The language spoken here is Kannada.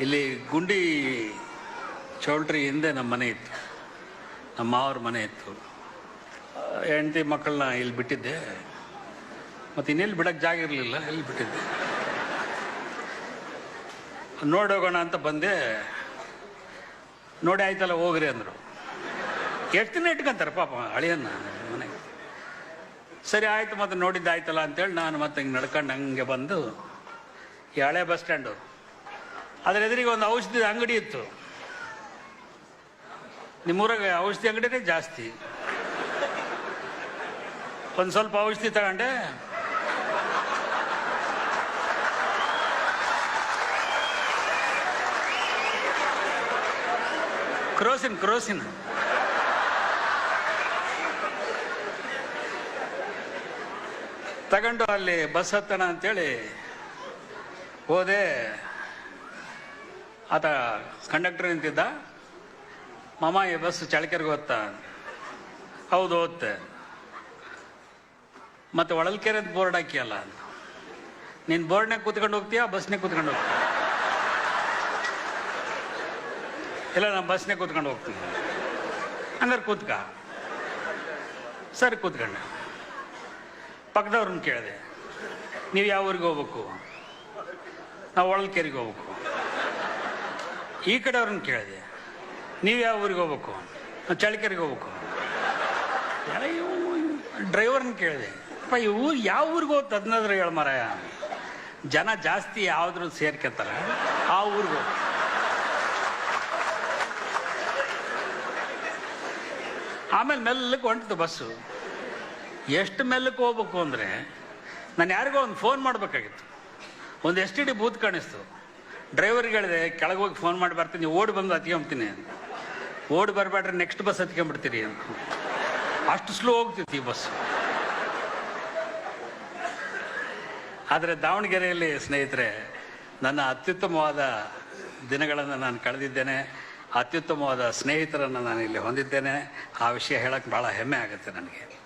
ಇಲ್ಲಿ ಗುಂಡಿ ಚೌಲ್ಟ್ರಿ ಹಿಂದೆ ನಮ್ಮ ಮನೆ ಇತ್ತು. ನಮ್ಮ ಮಾವ್ರ ಮನೆ ಇತ್ತು. ಹೆಂಡತಿ ಮಕ್ಕಳನ್ನ ಇಲ್ಲಿ ಬಿಟ್ಟಿದ್ದೆ. ಮತ್ತು ಇನ್ನೆಲ್ಲಿ ಬಿಡೋಕ್ಕೆ ಜಾಗ ಇರಲಿಲ್ಲ, ಎಲ್ಲಿ ಬಿಟ್ಟಿದ್ದೆ. ನೋಡೋಗೋಣ ಅಂತ ಬಂದೆ. ನೋಡಿ ಆಯ್ತಲ್ಲ, ಹೋಗ್ರಿ ಅಂದರು. ಎಷ್ಟು ದಿನ ಇಟ್ಕೊಂತಾರೆ ಪಾಪ ಹಳಿಯನ್ನ ಮನೆಗೆ. ಸರಿ, ಆಯ್ತು ಮತ್ತೆ ನೋಡಿದ್ದು ಆಯ್ತಲ್ಲ ಅಂತೇಳಿ ನಾನು ಮತ್ತೆ ಹಿಂಗೆ ನಡ್ಕೊಂಡು ಹಂಗೆ ಬಂದು ಈ ಹಳೆ ಬಸ್ ಸ್ಟ್ಯಾಂಡು. ಅದ್ರ ಎದುರಿಗೆ ಒಂದು ಔಷಧಿ ಅಂಗಡಿ ಇತ್ತು. ನಿಮ್ಮೂರಾಗ ಔಷಧಿ ಅಂಗಡಿನೇ ಜಾಸ್ತಿ. ಒಂದು ಸ್ವಲ್ಪ ಔಷಧಿ ತಗೊಂಡೆ. ಕ್ರೋಸಿನ್ ಕ್ರೋಸಿನ್. ತಗೊಂಡು ಅಲ್ಲಿ ಬಸ್ ಹತ್ತಣ ಅಂತೇಳಿ ಹೋದೆ. ಆತ ಕಂಡಕ್ಟರ್ ನಿಂತಿದ್ದ. ಮಾಮ, ಈ ಬಸ್ ಚಳಕೆರೆಗೆ ಓದ್ತಾ ಹೌದು ಓದ್ತೆ ಮತ್ತೆ ಒಳಲ್ಕೆರೆ ಬೋರ್ಡ್ ಹಾಕಿಯಲ್ಲ. ನೀನು ಬೋರ್ಡ್ನಾಗ ಕೂತ್ಕೊಂಡು ಹೋಗ್ತೀಯಾ ಬಸ್ನಾಗ ಕೂತ್ಕೊಂಡು ಹೋಗ್ತೀಯ? ಇಲ್ಲ ನಾನು ಬಸ್ನೇ ಕೂತ್ಕೊಂಡು ಹೋಗ್ತೀನಿ. ಹಂಗಾರೆ ಕೂತ್ಕ. ಸರಿ, ಕೂತ್ಕೊಂಡೆ. ಪಕ್ಕದವ್ರನ್ನ ಕೇಳಿದೆ. ನೀವು ಯಾವ ಊರಿಗೆ ಹೋಗ್ಬೇಕು? ನಾವು ಒಳಲ್ಕೆರೆಗೆ ಹೋಗ್ಬೇಕು. ಈ ಕಡೆಯವ್ರನ್ನ ಕೇಳಿದೆ. ನೀವು ಯಾವ ಊರಿಗೆ ಹೋಗ್ಬೇಕು? ಚಳಿಕೆರೆಗೆ ಹೋಗ್ಬೇಕು. ಡ್ರೈವರ್ನ ಕೇಳಿದೆ. ಅಪ್ಪ ಊರು ಯಾವ ಊರಿಗೆ ಹೋಗ್ತು ಅದನ್ನಾದ್ರೂ ಹೇಳ ಮಾರಾಯ. ಜನ ಜಾಸ್ತಿ ಯಾವ್ದ್ರ ಸೇರ್ಕೊತಾರ ಆ ಊರಿಗೆ ಹೋಗ್ತು ಆಮೇಲೆ ಮೆಲ್ಲಕ್ಕೆ ಹೊಂಟಿತು ಬಸ್ಸು. ಎಷ್ಟು ಮೆಲ್ಲಕ್ಕೆ ಹೋಗ್ಬೇಕು ಅಂದರೆ, ನಾನು ಯಾರಿಗೋ ಒಂದು ಫೋನ್ ಮಾಡಬೇಕಾಗಿತ್ತು. ಒಂದು ಎಸ್ ಟಿ ಡಿ ಬೂತ್ ಕಾಣಿಸ್ತು. ಡ್ರೈವರ್ಗೆ ಹೇಳಿದೆ ಕೆಳಗೆ ಹೋಗಿ ಫೋನ್ ಮಾಡಿ ಬರ್ತೀನಿ ಓಡಿ ಬಂದು ಹತ್ಕೊಂಬ್ತೀನಿ ಓಡಿ ಬರಬೇಡ್ರಿ ನೆಕ್ಸ್ಟ್ ಬಸ್ ಹತ್ಕೊಂಬಿಡ್ತೀರಿ ಅಂತ. ಅಷ್ಟು ಸ್ಲೋ ಹೋಗ್ತಿತ್ತು ಈ ಬಸ್ ಆದರೆ ದಾವಣಗೆರೆಯಲ್ಲಿ, ಸ್ನೇಹಿತರೆ, ನನ್ನ ಅತ್ಯುತ್ತಮವಾದ ದಿನಗಳನ್ನು ನಾನು ಕಳೆದಿದ್ದೇನೆ. ಅತ್ಯುತ್ತಮವಾದ ಸ್ನೇಹಿತರನ್ನು ನಾನು ಇಲ್ಲಿ ಹೊಂದಿದ್ದೇನೆ. ಆ ವಿಷಯ ಹೇಳಕ್ಕೆ ಭಾಳ ಹೆಮ್ಮೆ ಆಗುತ್ತೆ ನನಗೆ.